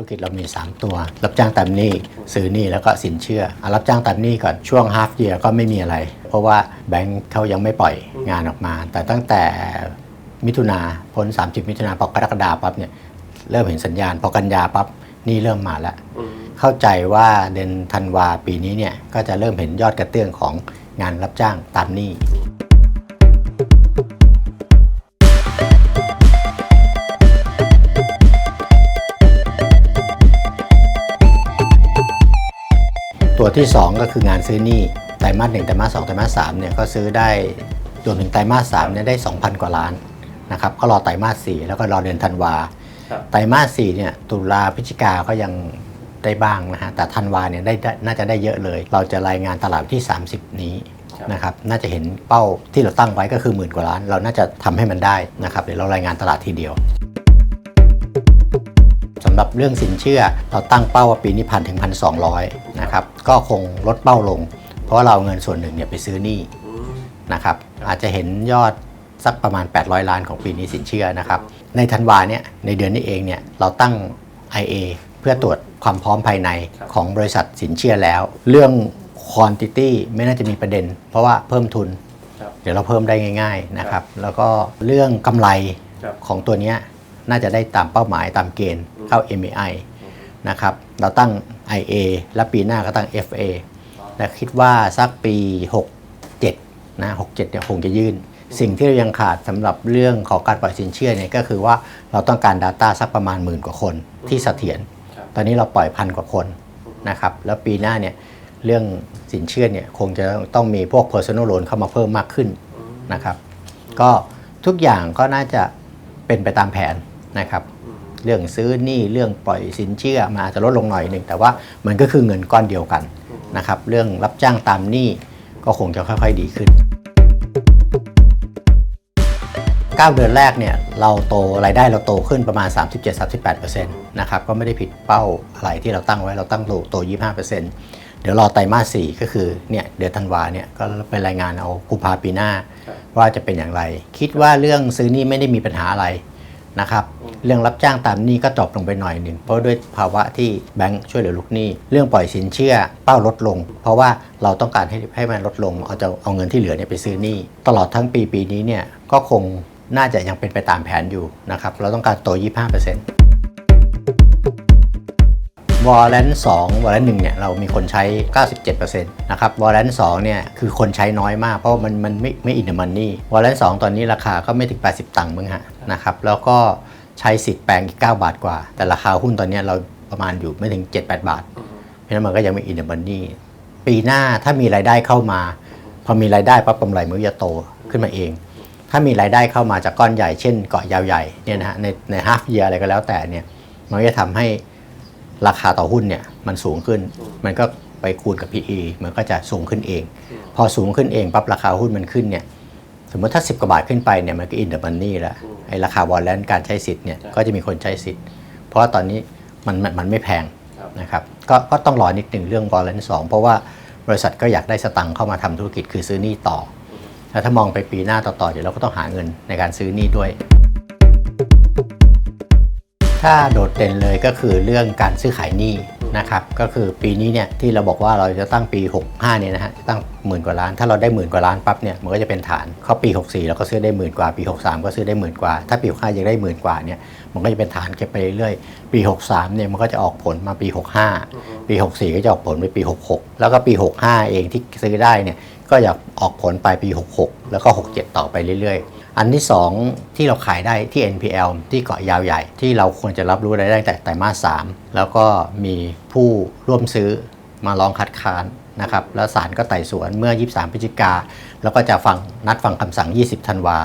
ธุรกิจเรามี 3 ตัว รับจ้างตามหนี้ซื้อหนี้แล้วก็สินเชื่ออรับจ้างตามหนี้ก่อนช่วง half year ก็ไม่มีอะไร เพราะว่าแบงค์เขายังไม่ปล่อยงานออกมา แต่ตั้งแต่มิถุนาพ้น 30 มิถุนาพอกรกฎาปั๊บเนี่ยเริ่มเห็นสัญญาณ พอกันยาปั๊บหนี่เริ่มมาแล้ว เข้าใจว่าเดือนธันวาปีนี้เนี่ยก็จะเริ่มเห็นยอดกระเตื้องของงานรับจ้างตามหนี้ ที่ 2 ก็คืองานซื้อหนี้ไตรมาสหนึ่งไตรมาสสองไตรมาสสามเนี่ยก็ซื้อได้รวมถึงไตรมาสสามเนี่ยได้ 2,000 กว่าล้านนะครับก็รอไตรมาสสี่แล้วก็รอเดือนธันวาครับไตรมาสสี่เนี่ยตุลาพฤศจิกาก็ยังได้บ้างนะฮะแต่ธันวาเนี่ยได้ได้น่าจะได้เยอะเลย เราจะรายงานตลาดที่ 30 นี้ครับนะครับน่าจะเห็นเป้าที่เราตั้งไว้ก็คือหมื่นกว่าล้าน เราน่าจะทำให้มันได้นะครับเดี๋ยวเรารายงานตลาดทีเดียว สำหรับเรื่องสินเชื่อเราตั้งเป้าว่าปีนี้พันถึงพันสองนะครับก็คงลดเป้าลง เพราะว่าเราเอาเงินส่วนหนึ่งเนี่ยไปซื้อหนี้อืมนะครับอาจจะเห็นยอดสักประมาณ 800 ล้านของปีนี้สินเชื่อนะครับในธันวาเนี่ยในเดือนนี้เองเนี่ยเราตั้ง IA เพื่อตรวจความพร้อมภายในของบริษัทสินเชื่อแล้ว เรื่อง quantity ไม่น่าจะมีประเด็น เพราะว่าเพิ่มทุนครับเดี๋ยวเราเพิ่มได้ง่าย ๆนะครับ แล้วก็เรื่องกำไรครับของตัวเนี้ย น่าจะได้ตามเป้าหมายตามเกณฑ์เข้า MAI นะครับ เราตั้ง IA และปีหน้าก็ตั้ง FA และคิดว่าสักปี 67นะ67เนี่ยคงจะยื่น สิ่งที่เรายังขาดสำหรับเรื่องของการปล่อยสินเชื่อเนี่ยก็คือว่าเราต้องการ Data สักประมาณหมื่นกว่าคนที่เสถียรครับตอนนี้เราปล่อยพันกว่าคนนะครับแล้วปีหน้าเนี่ยเรื่องสินเชื่อเนี่ยคงจะต้องมีพวก personal loan เข้ามาเพิ่มมากขึ้นอืมนะครับ ก็ทุกอย่างก็น่าจะเป็นไปตามแผน นะครับเรื่องซื้อหนี้เรื่องปล่อยสินเชื่อมาอาจจะลดลงหน่อยหนึ่งแต่ว่ามันก็คือเงินก้อนเดียวกันนะครับเรื่องรับจ้างตามหนี้ก็คงจะค่อยๆดีขึ้น 9 เดือนแรกเนี่ยเราโตรายได้เราโตขึ้นประมาณ 37-38%นะครับก็ไม่ได้ผิดเป้าอะไรที่เราตั้งไว้เราตั้งโตโต 25%เดี๋ยวรอไตรมาส 4 ก็คือเนี่ยเดือนธันวาเนี่ยก็ไปรายงานเอากุมภาปีหน้า ว่าจะเป็นอย่างไร คิดว่าเรื่องซื้อหนี้ไม่ได้มีปัญหาอะไร นะครับเรื่องรับจ้างตามหนี้ก็จบลงไปหน่อยหนึ่งเพราะด้วยภาวะที่แบงค์ช่วยเหลือลูกหนี้ เรื่องปล่อยสินเชื่อเป้าลดลง เพราะว่าเราต้องการให้ให้มันลดลงเอาจะเอาเงินที่เหลือเนี่ยไปซื้อหนี้ ตลอดทั้งปีปีนี้เนี่ยก็คงน่าจะยังเป็นไปตามแผนอยู่นะครับเราต้องการโต 25%วอลเลนสองวอลเลนหนึ่งเนี่ยเรามีคนใช้ 97%นะครับวอลเลนสองเนี่ยคือคนใช้น้อยมากเพราะว่ามันมันไม่ไม่อินเดมันนี่วอลเลนสองตอนนี้ราคาก็ไม่ถึง 80 ตังค์มึงฮะ นะครับแล้วก็ใช้สิทธิ์แปลงอีก 9 บาทกว่า แต่ราคาหุ้นตอนนี้เราประมาณอยู่ไม่ถึง 7-8 บาท เพราะฉะนั้นมันก็ยังไม่อินเดมันนี่ปีหน้าถ้ามีรายได้เข้ามา พอมีรายได้ปั๊บกำไรมันก็จะโตขึ้นมาเอง ถ้ามีรายได้เข้ามาจากก้อนใหญ่เช่นเกาะยาวใหญ่เนี่ยนะฮะในในฮาฟเยียอะไรก็แล้วแต่เนี่ยมันก็จะทำให้ราคาต่อหุ้นเนี่ยมันสูงขึ้น มันก็ไปคูณกับ PE มันก็จะสูงขึ้นเอง พอสูงขึ้นเองปั๊บราคาหุ้นมันขึ้นเนี่ยสมมติถ้า 10กว่าบาทขึ้นไปเนี่ยมันก็อินเดอร์มันนี่แล้ว ไอ้ราคาวอลเลนการใช้สิทธิ์เนี่ยก็จะมีคนใช้สิทธิ์ เพราะว่าตอนนี้มันมันมันไม่แพงครับนะครับก็ก็ต้องรอนิดหนึ่งเรื่องวอลเลนสองเพราะว่าบริษัทก็อยากได้สตังค์เข้ามาทำธุรกิจคือซื้อหนี้ต่อแล้วถ้ามองไปปีหน้าต่อๆเดี๋ยวเราก็ต้องหาเงินในการซื้อหนี้ด้วย ถ้าโดดเด่นเลยก็คือเรื่องการซื้อขายหนี้ นะครับก็คือปีนี้เนี่ยที่เราบอกว่าเราจะตั้งปี 65เนี่ยนะฮะตั้งหมื่นกว่าล้าน ถ้าเราได้หมื่นกว่าล้านปั๊บเนี่ยมันก็จะเป็นฐานเข้าปี 64 เราก็ซื้อได้หมื่นกว่าปี 63 ก็ซื้อได้หมื่นกว่า ถ้าปี65ยังได้หมื่นกว่าเนี่ยมันก็จะเป็นฐานเก็บไปเรื่อยๆปี 63เนี่ยมันก็จะออกผลมาปี 65 ปี 64 ก็จะออกผลไปปี 66 แล้วก็ปี 65 เองที่ซื้อได้เนี่ยก็อยากออกผลไปปี 66 แล้วก็ 67 ต่อไปเรื่อยๆ อันที่ 2 ที่เราขายได้ที่ NPL ที่เกาะยาวใหญ่ ที่เราควรจะรับรู้ได้ตั้งแต่ไตรมาส 3 แล้วก็มีผู้ร่วมซื้อมาร้องคัดค้านนะครับแล้วศาลก็ไต่สวนเมื่อ 23 พฤศจิกา แล้วก็จะฟังนัดฟังคำสั่ง 20 ธันวา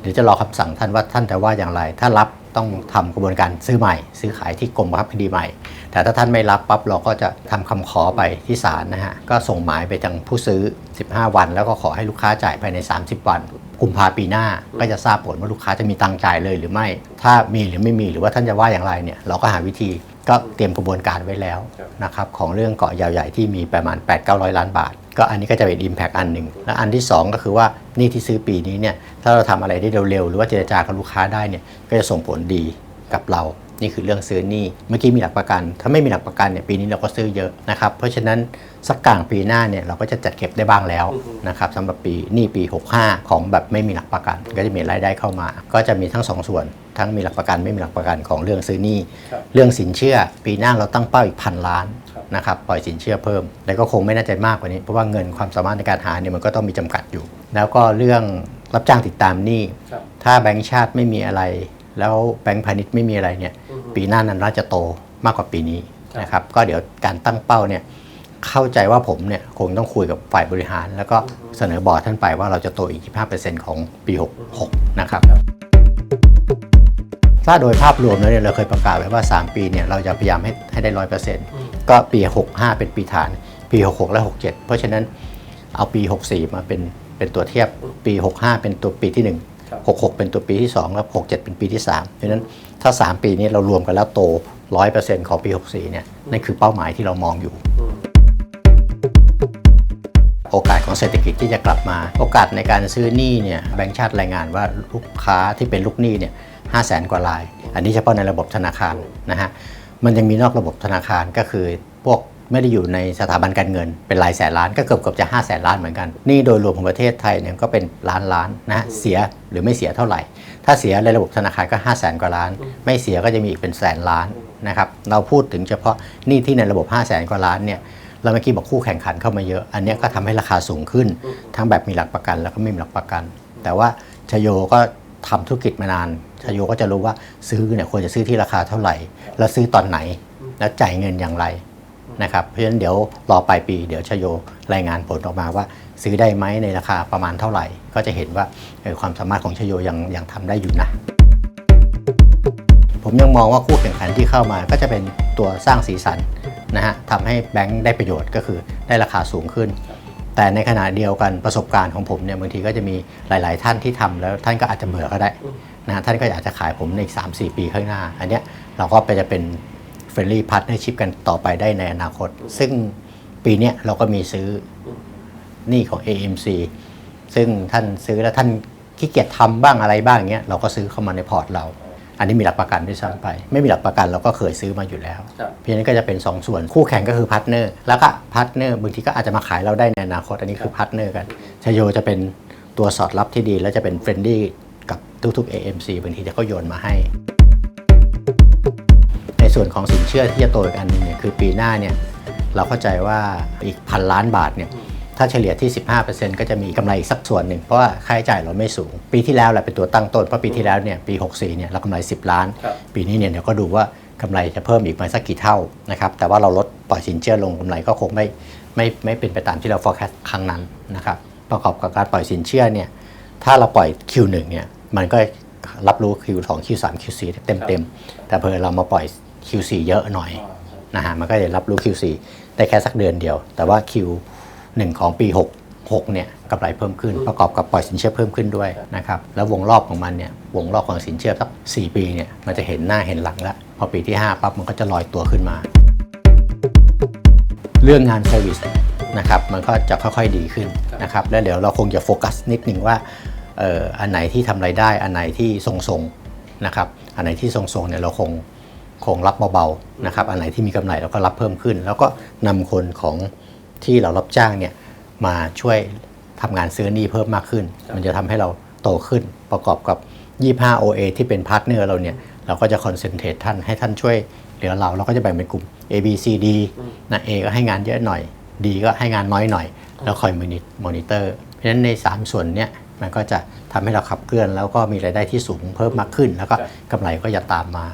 เดี๋ยวจะรอคำสั่งท่านว่าท่านจะว่าอย่างไร ถ้ารับต้องทำกระบวนการซื้อใหม่ ซื้อขายที่กรมบังคับคดีใหม่ แต่ถ้าท่านไม่รับปั๊บเราก็จะทำคำขอไปที่ศาลนะฮะก็ส่งหมายไปทางผู้ซื้อ 15 วัน แล้วก็ขอให้ลูกค้าจ่ายภายใน 30 วัน กุมภาปีหน้าก็จะทราบผลว่าลูกค้าจะมีตังค์จ่ายเลยหรือไม่ ถ้ามีหรือไม่มีหรือว่าท่านจะว่าอย่างไรเนี่ยเราก็หาวิธีก็เตรียมกระบวนการไว้แล้วครับนะครับของเรื่องเกาะยาวใหญ่ที่มีประมาณ 8 9 0 0 ล้านบาท ก็อันนี้ก็จะเป็น Impact อันหนึ่งและอันที่ 2 ก็คือว่าหนี่ที่ซื้อปีนี้เนี่ยถ้าเราทำอะไรได้เร็วๆหรือว่าเจรจากับลูกค้าได้เนี่ยก็จะส่งผลดีกับเรา นี่คือเรื่องซื้อหนี้เมื่อกี้มีหลักประกัน ถ้าไม่มีหลักประกันเนี่ยปีนี้เราก็ซื้อเยอะนะครับ เพราะฉะนั้นสักกลางปีหน้าเนี่ยเราก็จะจัดเก็บได้บ้างแล้วนะครับสำหรับปีหนี้ปี 65 ของแบบไม่มีหลักประกัน ก็จะมีรายได้เข้ามา ก็จะมีทั้งสองส่วน ทั้งมีหลักประกันไม่มีหลักประกันของเรื่องซื้อหนี้ครับเรื่องสินเชื่อ ปีหน้าเราตั้งเป้าอีกพันล้านครับนะครับปล่อยสินเชื่อเพิ่มแต่ก็คงไม่น่าจะมากกว่านี้ เพราะว่าเงินความสามารถในการหาเนี่ยมันก็ต้องมีจำกัดอยู่ แล้วก็เรื่องรับจ้างติดตามหนี้ครับถ้าแบงก์ชาติไม่มีอะไร แล้วแบงก์พาณิชย์ไม่มีอะไรเนี่ยอือฮึ ปีหน้านั้นน่าจะโตมากกว่าปีนี้ครับนะครับ ก็เดี๋ยวการตั้งเป้าเนี่ยเข้าใจว่าผมเนี่ยคงต้องคุยกับฝ่ายบริหาร แล้วก็เสนอบอร์ดท่านไปว่าเราจะโตอีก 25%ของปี 66 นะครับ ถ้าโดยภาพรวมแล้วเนี่ยเราเคยประกาศไว้ว่า 3 ปีเนี่ยเราจะพยายามให้ให้ได้ร้อยเปอร์เซ็นต์ก็ปี 65 เป็นปีฐาน ปี 66 และ 67 เพราะฉะนั้นเอาปี 64 มาเป็นเป็นตัวเทียบปี 65 เป็นตัวปีที่ครับ1 66 เป็นตัวปีที่ 2 แล้ว 67 เป็นปีที่3เพราะฉะนั้นถ้า 3 ปีนี้เรารวมกันแล้วโต 100%ของปี 64 เนี่ยนั่นคือเป้าหมายที่เรามองอยู่ โอกาสของเศรษฐกิจที่จะกลับมา โอกาสในการซื้อหนี้เนี่ยแบงก์ชาติรายงานว่าลูกค้าที่เป็นลูกหนี้เนี่ยห้าแสนกว่าราย อันนี้เฉพาะในระบบธนาคารนะฮะมันยังมีนอกระบบธนาคารก็คือพวก ไม่ได้อยู่ในสถาบันการเงิน เป็นหลายแสนล้านก็เกือบเกือบจะ5 0 0แสนล้านเหมือนกันหนี่โดยรวมของประเทศไทยเนี่ยก็เป็นล้านล้านนะฮะเสียหรือไม่เสียเท่าไหร่ ถ้าเสียในระบบธนาคารก็5 0 0แสนกว่าล้าน ไม่เสียก็จะมีอีกเป็นแสนล้านนะครับเราพูดถึงเฉพาะหนี้ที่ในระบบ5 0 0แสนกว่าล้านเนี่ยเราเมื่อกี้บอกคู่แข่งขันเข้ามาเยอะ อันเนี้ยก็ทำให้ราคาสูงขึ้น ทั้งแบบมีหลักประกันแล้วก็ไม่มีหลักประกัน แต่ว่าชโยก็ทำธุรกิจมานานชโยก็จะรู้ว่าซื้อเนี่ยควรจะซื้อที่ราคาเท่าไหร่ แล้วซื้อตอนไหน แล้วจ่ายเงินอย่างไร นะครับเพราะฉะนั้นเดี๋ยวรอปลายปีเดี๋ยวชโยรายงานผลออกมาว่า ซื้อได้ไหมในราคาประมาณเท่าไหร่ ก็จะเห็นว่าความสามารถของชโยยังยังทำได้อยู่นะผมยังมองว่าคู่แข่งขันที่เข้ามาก็จะเป็นตัวสร้างสีสันนะฮะทำให้แบงค์ได้ประโยชน์ก็คือได้ราคาสูงขึ้น แต่ในขณะเดียวกันประสบการณ์ของผมเนี่ยบางทีก็จะมีหลาย ๆ ท่านที่ทำแล้วท่านก็อาจจะเบื่อก็ได้นะฮะท่านก็อาจจะขายผมในอีก3-4ปีข้างหน้า อันเนี้ยเราก็ไปจะเป็น เฟรนลี่พาร์ทเนอร์ชิพกันต่อไปได้ในอนาคต ซึ่งปีเนี้ยเราก็มีซื้อหนี่ของ AMC ซึ่งท่านซื้อแล้วท่านขี้เกียจทำบ้างอะไรบ้างเงี้ยเราก็ซื้อเข้ามาในพอร์ตเรา อันนี้มีหลักประกันด้วยซ้ำไป ไม่มีหลักประกันเราก็เคยซื้อมาอยู่แล้วครับเพราะฉะนั้นก็จะเป็น 2 ส่วนคู่แข่งก็คือพาร์ทเนอร์แล้วก็พาร์ทเนอร์บางทีก็อาจจะมาขายเราได้ในอนาคต อันนี้คือพาร์ทเนอร์กันชโยจะเป็นตัวสอดรับที่ดี แล้วจะเป็นเฟรนดี้กับทุกๆ AMC บางทีจะเขาโยนมาให้ใน ส่วนของสินเชื่อที่จะโตอีกอันหนึงเนี่ยคือปีหน้าเนี่ยเราเข้าใจว่าอีกพันล้านบาทเนี่ยถ้าเฉลี่ยที่ 15%ก็จะมีกำไรอีกสักส่วนหนึ่ง เพราะว่าค่าใช้จ่ายเราไม่สูง ปีที่แล้วแหละเป็นตัวตั้งต้น เพราะปีที่แล้วเนี่ยปี 64เนี่ยเรากำไร 10 ล้าน ครับ ปีนี้เนี่ยเดี๋ยวก็ดูว่ากำไรจะเพิ่มอีกมาสักกี่เท่านะครับแต่ว่าเราลดปล่อยสินเชื่อลงกำไรก็คงไม่ไม่ไม่เป็นไปตามที่เรา forecast ครั้งนั้นนะครับประกอบกับการปล่อยสินเชื่อเนี่ยถ้าเราปล่อย Q1 เนี่ยมันก็รับรู้ Q2 Q3 Q4 เต็มเต็มๆแต่เพอเรามาปล่อย Q4 เยอะหน่อยนะฮะมันก็จะรับรู้ Q4 ได้แค่สักเดือนเดียว แต่ว่า Q1 ของปี 6 6เนี่ยกำไรเพิ่มขึ้นประกอบกับปล่อยสินเชื่อเพิ่มขึ้นด้วยนะครับแล้ววงรอบของมันเนี่ยวงรอบของสินเชื่อสัก 4 ปีเนี่ยมันจะเห็นหน้าเห็นหลังแล้วพอปีที่ 5ปั๊บมันก็จะลอยตัวขึ้นมา เรื่องงานเซอร์วิสนะครับมันก็จะค่อยๆดีขึ้นนะครับแล้วเดี๋ยวเราคงจะโฟกัสนิดหนึ่งว่าเอ่ออันไหนที่ทำไรายได้อันไหนที่ทรงๆนะครับอันไหนที่ทรงๆเนี่ยเราคง คงรับเบาๆนะครับ อันไหนที่มีกำไรเราก็รับเพิ่มขึ้น แล้วก็นำคนของที่เรารับจ้างเนี่ยมาช่วยทำงานซื้อหนี้เพิ่มมากขึ้น มันจะทำให้เราโตขึ้นประกอบกับ 25 OA ที่เป็นพาร์ทเนอร์เราเนี่ยเราก็จะคอนเซนเทรตท่านให้ท่านช่วยเหลือเราเราก็จะแบ่งเป็นกลุ่ม A B C D นะ A ก็ให้งานเยอะหน่อย D ก็ให้งานน้อยหน่อย แล้วคอยมอนิเตอร์ เพราะฉะนั้นใน 3 ส่วนเนี่ยมันก็จะทำให้เราขับเคลื่อน แล้วก็มีรายได้ที่สูงเพิ่มมากขึ้น แล้วก็กำไรก็จะตามมา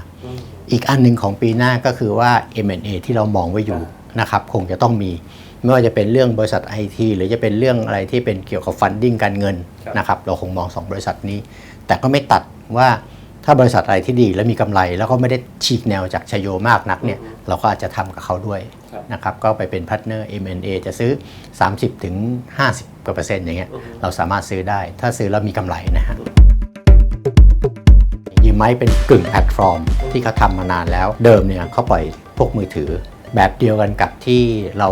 อีกอันหนึ่งของปีหน้าก็คือว่า M&A ที่เรามองไว้อยู่นะครับคงจะต้องมี ไม่ว่าจะเป็นเรื่องบริษัทไอทีหรือจะเป็นเรื่องอะไรที่เป็นเกี่ยวกับฟันดิ้งการเงินครับนะครับเราคงมอง 2 บริษัทนี้ แต่ก็ไม่ตัดว่าถ้าบริษัทอะไรที่ดีและมีกำไร แล้วก็ไม่ได้ฉีกแนวจากชโยมากนักเนี่ยเราก็อาจจะทำกับเขาด้วยครับนะครับก็ไปเป็นพาร์ทเนอร์ M&A จะซื้อ 30ถึง50กว่าเปอร์เซ็นต์อย่างเงี้ยเราสามารถซื้อได้ ถ้าซื้อแล้วมีกำไรนะฮะยื มไม้เป็นกึ่งแพลตฟอร์ม ที่เขาทำมานานแล้ว เดิมเนี่ยเขาปล่อยพวกมือถือ แบบเดียวกันกับที่เรา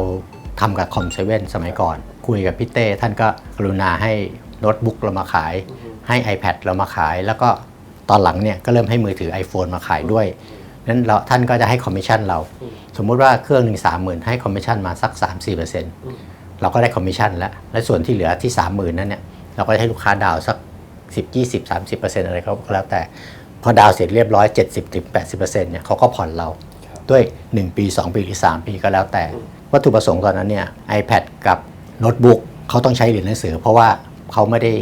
ทำกับคอมเซเว่นสมัยก่อน คุยกับพี่เต้ท่านก็กรุณาให้โน้ตบุ๊กเรามาขาย ให้ iPad เรามาขาย แล้วก็ตอนหลังเนี่ยก็เริ่มให้มือถือ iPhone มาขายด้วยนั้นเราท่านก็จะให้คอมมิชชั่นเรา สมมุติว่าเครื่องหนึ่งสามหมื่นให้คอมมิชชั่นมาสัก 3-4%เราก็ได้คอมมิชชั่นแล้วและส่วนที่เหลือที่ 30,000 นั้นเนี่ยเราก็ให้ลูกค้าดาวน์สัก 10 20 30อะไรเขาก็แล้วแต่ พอดาวน์เสร็จเรียบร้อย 70ถึง80เนี่ยเขาก็ผ่อนเราด้วย 1 ปี 2 ปีหรือ 3 ปีก็แล้วแต่ วัตถุประสงค์ตอนนั้นเนี่ย iPad กับโน้ตบุ๊กเขาต้องใช้เรียนหนังสือ เพราะว่าเขาไม่ได้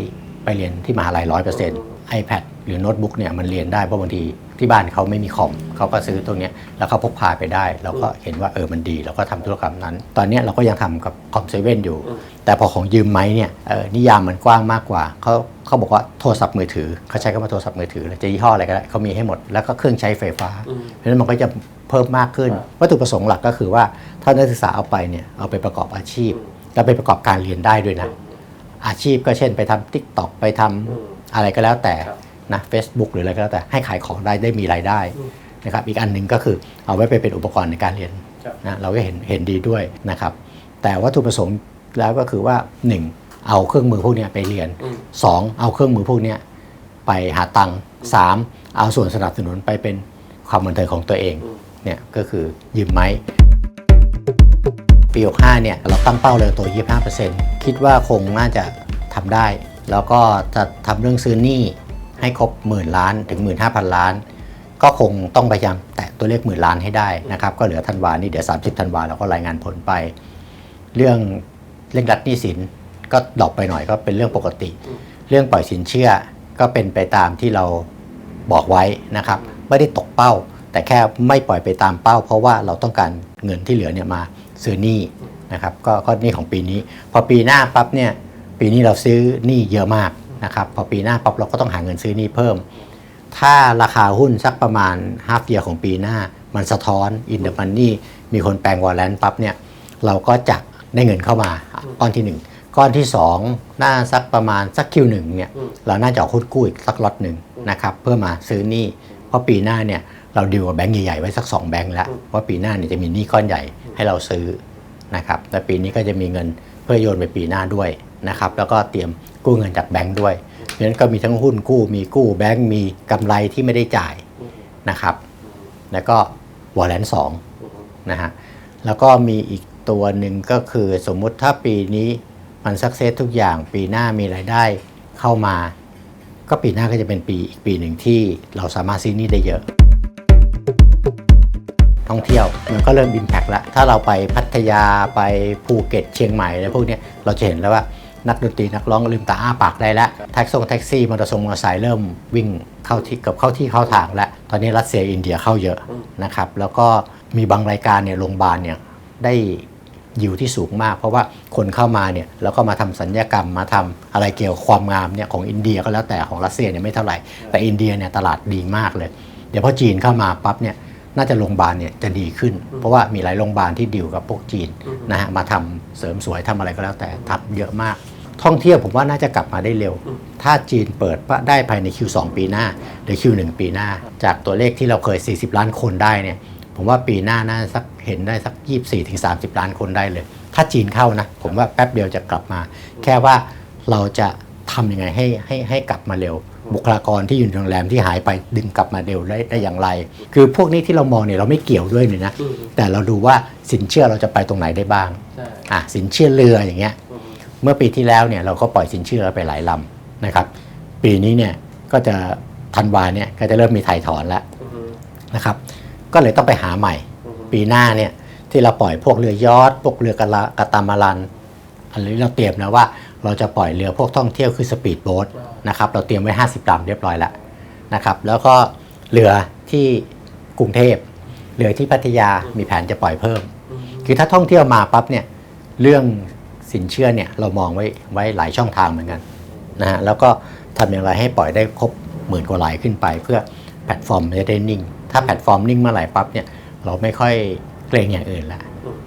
ไปเรียนที่มหาลัยร้อยเปอร์เซ็นต์ iPad หรือโน้ตบุ๊กเนี่ยมันเรียนได้เพราะบางทีที่บ้านเขาไม่มีคอมเขาก็ซื้อตัวเนี้ยแล้วเขาพกพาไปได้ เราก็เห็นว่าเออมันดี เราก็ทำธุรกรรมนั้น ตอนเนี้ยเราก็ยังทำกับคอมเซเว่นอยู่ แต่พอของยืมไหมเนี่ยเออนิยามมันกว้างมากกว่าเขาเขาบอกว่าโทรศัพท์มือถือเขาใช้คำว่าโทรศัพท์มือถือเลยจะยี่ห้ออะไรก็ได้เขามีให้หมดแล้วก็เครื่องใช้ไฟฟ้า เพราะฉะนั้นมันก็จะเพิ่มมากขึ้น วัตถุประสงค์หลักก็คือว่าถ้านักศึกษาเอาไปเนี่ยเอาไปประกอบอาชีพ แล้วไปประกอบการเรียนได้ด้วยนะอาชีพก็เช่นไปทำ t ิ k t o k ไปทำอะไรก็แล้วแต่ นะ Facebook หรืออะไรก็แล้วแต่ให้ขายของได้ได้มีรายได้นะครับอีกอันหนึ่งก็คือเอาไว้ไปเป็นอุปกรณ์ในการเรียนนะเราก็เห็นเห็นดีด้วยนะครับแต่วัตถุประสงค์แล้วก็คือว่า 1. เอาเครื่องมือพวกเนี้ยไปเรียน 2. เอาเครื่องมือพวกเนี้ยไปหาตังค์ 3. เอาส่วนสนับสนุนไปเป็นความบันเทิงของตัวเองเนี่ยก็คือยืมไม้ปี65เนี่ยเราตั้งเป้าเลยตัว 25%คิดว่าคงน่าจะทำได้ แล้วก็จะทำเรื่องซื้อหนี้ ให้ครบหมื่นล้านถึง 15,000 ล้าน ก็คงต้องพยายามแตะตัวเลขหมื่นล้านให้ได้นะครับ ก็เหลือธันวานี่เดี๋ยว 30ธันวาเราก็รายงานผลไป เรื่องเรื่องรัดหนี้สินก็ดรอปไปหน่อยก็เป็นเรื่องปกติ เรื่องปล่อยสินเชื่อก็เป็นไปตามที่เราบอกไว้นะครับ ไม่ได้ตกเป้า แต่แค่ไม่ปล่อยไปตามเป้า เพราะว่าเราต้องการเงินที่เหลือเนี่ยมาซื้อหนี้นะครับก็ก็หนี่ของปีนี้ พอปีหน้าปั๊บเนี่ยปีนี้เราซื้อหนี้เยอะมาก นะครับพอปีหน้าปั๊บเราก็ต้องหาเงินซื้อหนี้เพิ่ม ถ้าราคาหุ้นสักประมาณฮาฟเ e ียของปีหน้า มันสะท้อนอินเด e มันนี่มีคนแปลงวอลเลนปั๊บเนี่ยเราก็จะได้เงินเข้ามาก้อนที่ 1 ก้อนที่ 2 น่าสักประมาณสักคิวหนึ่งเนี่ยเราน่าจะเอาหุ้นกู้อีกสักล็อตหนึ่งนะครับเพื่อมาซื้อหนี้เพราะปีหน้าเนี่ยเราดีลกับแบงก์ใหญ่ๆไว้สัก 2 แบงก์แล้วว่าปีหน้าเนี่ยจะมีหนี้ก้อนใหญ่ให้เราซื้อนะครับแต่ปีนี้ก็จะมีเงินเพื่อโยนไปปีหน้าด้วย นะครับแล้วก็เตรียมกู้เงินจากแบงก์ด้วยเพราะฉะนั้นก็มีทั้งหุ้นกู้มีกู้แบงก์มีกำไรที่ไม่ได้จ่ายนะครับ แล้วก็วอลเลนสองนะฮะแล้วก็มีอีกตัวหนึ่งก็คือสมมุติถ้าปีนี้มันสักเซสทุกอย่างปีหน้ามีรายได้เข้ามา ก็ปีหน้าก็จะเป็นปีอีกปีหนึ่งที่เราสามารถซื้อนี่ได้เยอะ ท่องเที่ยวมันก็เริ่ม Impact แล้ว ถ้าเราไปพัทยาไปภูเก็ตเชียงใหม่อะไรพวกนี้เราจะเห็นแล้วว่า นักดนตรีนักร้องลืมตาอ้าปากได้แล้วแท็กซี่แท็กซี่มอเตอร์ไซค์มอเตอร์ไซค์เริ่มวิ่งเข้าที่เกับเข้าที่เข้าทางแล้ว ตอนนี้รัสเซียอินเดียเข้าเยอะนะครับแล้วก็มีบางรายการเนี่ยโรงพยาบาลเนี่ยได้ยิวที่สูงมาก เพราะว่าคนเข้ามาเนี่ยแล้วก็มาทำสัญญกรรมมาทำอะไรเกี่ยวกับความงามเนี่ยของอินเดียก็แล้วแต่ของรัสเซียเนี่ยไม่เท่าไหร่ แต่อินเดียเนี่ยตลาดดีมากเลย เดี๋ยวพอจีนเข้ามาปั๊บเนี่ยน่าจะโรงพยาบาลเนี่ยจะดีขึ้น เพราะว่ามีหลายโรงพยาบาลที่ดิวกับพวกจีนนะฮะมาทำ เสริมสวยทำอะไรก็แล้วแต่ทำเยอะมาก ท่องเที่ยวผมว่าน่าจะกลับมาได้เร็ว ถ้าจีนเปิดได้ภายใน Q2 ปีหน้าหรือ Q1 ปีหน้า จากตัวเลขที่เราเคย 40 ล้านคนได้เนี่ยผมว่าปีหน้าน่าสักเห็นได้สัก 24ถึง30 ล้านคนได้เลย ถ้าจีนเข้านะ ผมว่าแป๊บเดียวจะกลับมา แค่ว่าเราจะทำยังไงให้ให้ให้กลับมาเร็ว บุคลากรที่อยู่ในโรงแรมที่หายไปดึงกลับมาเร็วได้ได้อย่างไร คือพวกนี้ที่เรามองเนี่ยเราไม่เกี่ยวด้วยเลยนะ แต่เราดูว่าสินเชื่อเราจะไปตรงไหนได้บ้างใช่อะสินเชื่อเรืออย่างเงี้ยเมื่อปีที่แล้วเนี่ยเราก็ปล่อยสินเชื่อไปหลายลำนะครับ ปีนี้เนี่ยก็จะธันวาเนี่ยก็จะเริ่มมีถ่ายถอนแล้วนะครับ ก็เลยต้องไปหาใหม่ ปีหน้าเนี่ยที่เราปล่อยพวกเรือยอทพวกเรือกระละกระตามารันอันนี้เราเตรียมนะว่า เราจะปล่อยเรือพวกท่องเที่ยวคือสปีดโบ๊ทนะครับเราเตรียมไว้ 50ลำเรียบร้อยแล้วนะครับแล้วก็เรือที่กรุงเทพเรือที่พัทยามีแผนจะปล่อยเพิ่ม คือถ้าท่องเที่ยวมาปั๊บเนี่ยเรื่องสินเชื่อเนี่ยเรามองไว้ไว้หลายช่องทางเหมือนกันนะฮะแล้วก็ทำอย่างไรให้ปล่อยได้ครบหมื่นกว่าลายขึ้นไป เพื่อแพลตฟอร์มจะได้นิ่ง ถ้าแพลตฟอร์มนิ่งเมื่อไหร่ปั๊บเนี่ยเราไม่ค่อยเกรงอย่างอื่นละ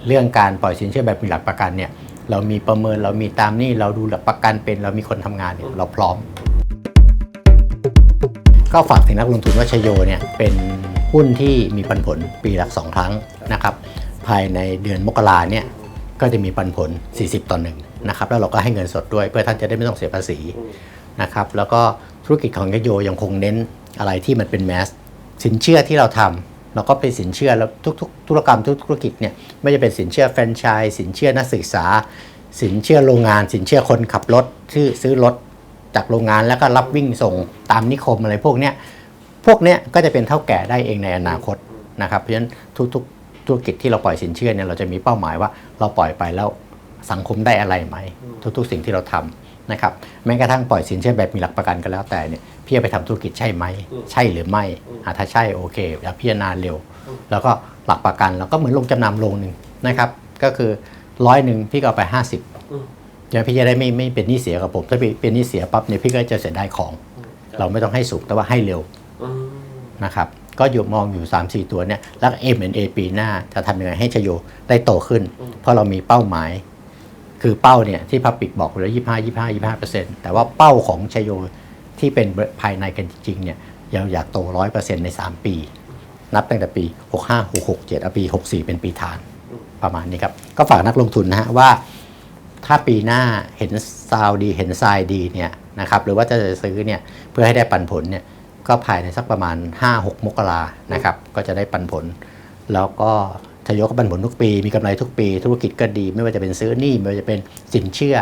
เรื่องการปล่อยสินเชื่อแบบมีหลักประกันเนี่ย เรามีประเมินเรามีตามนี่เราดูหลักประกันเป็น เรามีคนทำงานเนี่ยเราพร้อม ก็ฝากถึงนักลงทุนว่าชโยเนี่ยเป็นหุ้นที่มีปันผลปีละสองครั้งนะครับภายในเดือนมกราเนี่ยก็จะมีปันผล 40 ต่อหนึ่งนะครับแล้วเราก็ให้เงินสดด้วย เพื่อท่านจะได้ไม่ต้องเสียภาษีนะครับแล้วก็ธุรกิจของยโยยังคงเน้นอะไรที่มันเป็นแมสสินเชื่อที่เราทำ เราก็เป็นสินเชื่อแล้วทุกๆธุรกรรมทุกธุรกิจเนี่ยไม่จะเป็นสินเชื่อแฟรนไชส์สินเชื่อนักศึกษา สินเชื่อโรงงาน สินเชื่อคนขับรถที่ซื้อรถจากโรงงานแล้วก็รับวิ่งส่งตามนิคมอะไรพวกเนี้ยพวกเนี้ยก็จะเป็นเท่าแก่ได้เองในอนาคตนะครับเพราะฉะนั้นทุกๆธุรกิจที่เราปล่อยสินเชื่อเนี่ยเราจะมีเป้าหมายว่าเราปล่อยไปแล้วสังคมได้อะไรไหม ทุกๆ สิ่งที่เราทำ นะครับแม้กระทั่งปล่อยสินเชื่อแบบมีหลักประกันก็แล้วแต่เนี่ยพี่จะไปทำธุรกิจใช่ไหม ใช่หรือไม่อะถ้าใช่โอเคแล้วพิจารณาเร็ว แล้วก็หลักประกันเราก็เหมือนลงจำนำลงหนึ่งนะครับ ก็คือร้อยหนึ่งพี่ก็เอาไป 50เดี๋ยวพี่จะได้ไม่ไม่เป็นหนี้เสียกับผม ถ้าพี่เป็นหนี้เสียปั๊บเนี่ยพี่ก็จะเสียได้ของ เราไม่ต้องให้สูงแต่ว่าให้เร็วอืมนะครับก็อยู่มองอยู่ 3 4 ตัวเนี่ยแล้ว M&A ปีหน้าจะทำยังไงให้ชโยได้โตขึ้น เพราะเรามีเป้าหมาย คือเป้าเนี่ยที่พับปิกบอกไว้แล้ว25 25 25เปอร์เซ็นต์แต่ว่าเป้าของชโยที่เป็นภายในกันจริงเนี่ยเราอยากโต 100เปอร์เซ็นต์ใน 3 ปี นับตั้งแต่ปี 65 66 7เอาปี64 เป็นปีฐานประมาณนี้ครับ ก็ฝากนักลงทุนนะฮะว่า ถ้าปีหน้าเห็นซาวดีเห็นทรายดีเนี่ยนะครับหรือว่าจะซื้อเนี่ยเพื่อให้ได้ปันผลเนี่ยก็ภายในสักประมาณ 5-6 มกรานะครับก็จะได้ปันผล แล้วก็ ทยอยก็ปันผลทุกปี มีกำไรทุกปี ธุรกิจก็ดี ไม่ว่าจะเป็นซื้อหนี้ไม่ว่าจะเป็นสินเชื่อ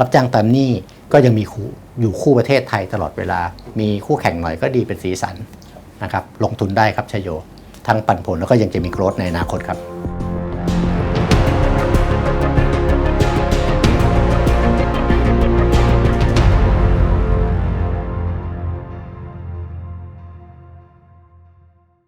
รับจ้างตามหนี้ก็ยังมีอยู่คู่ประเทศไทยตลอดเวลา มีคู่แข่งหน่อยก็ดีเป็นสีสันนะครับลงทุนได้ครับชโย ทั้งปันผลแล้วก็ยังจะมีโกรธในอนาคตครับ